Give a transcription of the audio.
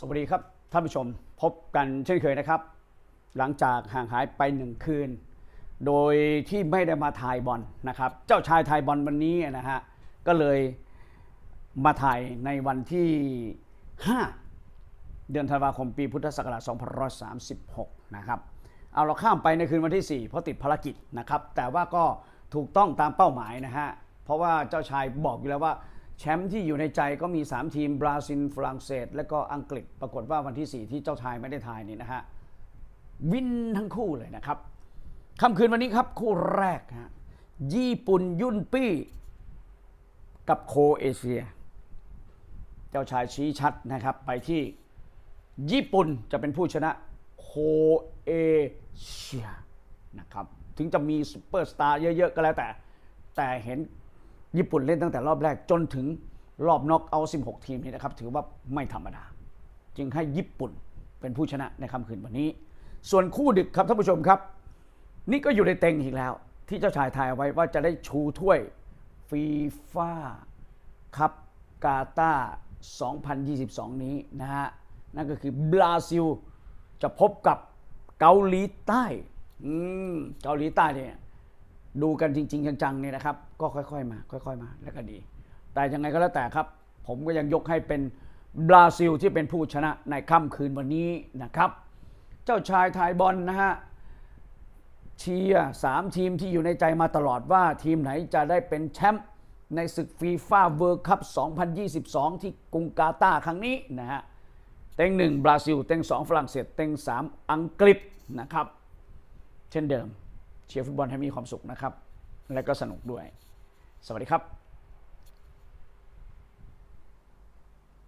สวัสดีครับท่านผู้ชมพบกันเช่นเคยนะครับ หลังจากห่างหายไปหนึ่งคืน โดยที่ไม่ได้มาถ่ายบอลนะครับ เจ้าชายถ่ายบอลวันนี้นะฮะก็เลยมาถ่ายในวันที่ 5 เดือนธันวาคมปีพุทธศักราช2536 นะครับเอาเราข้ามไปในคืนวันที่ 4 เพราะติดภารกิจนะครับ แต่ว่าก็ถูกต้องตามเป้าหมายนะฮะเพราะว่าเจ้าชายบอกอยู่แล้วว่า แชมป์ที่อยู่ในใจก็มี 3 ทีมบราซิลฝรั่งเศส และก็อังกฤษ ปรากฏว่าวันที่ 4 ที่เจ้าชายไม่ได้ทายนี่นะฮะวินทั้งคู่เลยนะครับค่ำคืนวันนี้ครับคู่แรกฮะญี่ปุ่นยุ่นปี้กับโคเอเชีย เจ้าชายชี้ชัดนะครับไปที่ญี่ปุ่นจะเป็นผู้ชนะโคเอเชียนะครับถึงจะมีซูเปอร์สตาร์เยอะ ๆ ก็แล้วแต่ แต่เห็น ญี่ปุ่นเล่นตั้งแต่รอบแรกจนถึงรอบน็อกเอาท์16 ทีมนี้นะครับ ถือว่าไม่ธรรมดา จึงให้ญี่ปุ่นเป็นผู้ชนะในค่ำคืนวันนี้ ส่วนคู่ดึกครับท่านผู้ชมครับ นี่ก็อยู่ในเต็งอีกแล้ว ที่เจ้าชายทายเอาไว้ว่าจะได้ชูถ้วยฟีฟ่าครับกาตา2022 นี้นะฮะ นั่นก็คือบราซิลจะพบกับเกาหลีใต้ อืม เกาหลีใต้เนี่ย ดูกันจริง ๆ จังๆเนี่ยนะครับ ก็ค่อยๆมา ค่อย ๆมา แล้วก็ดี แต่ยังไงก็แล้วแต่ครับ ผมก็ยังยกให้เป็นบราซิลที่เป็นผู้ชนะในค่ำคืนวันนี้นะครับ เจ้าชายไทยบอลนะฮะเชียร์สามทีมที่อยู่ในใจมาตลอดว่าทีมไหนจะได้เป็นแชมป์ในศึกฟีฟ่าเวิร์คัพ 2022 ที่กรุงกาตาร์ครั้งนี้นะฮะ เต็งหนึ่งบราซิล เต็งสองฝรั่งเศส เต็งสามอังกฤษนะครับ เช่นเดิม เชียร์ฟุตบอลให้มีความสุขนะครับ และก็สนุกด้วย สวัสดีครับ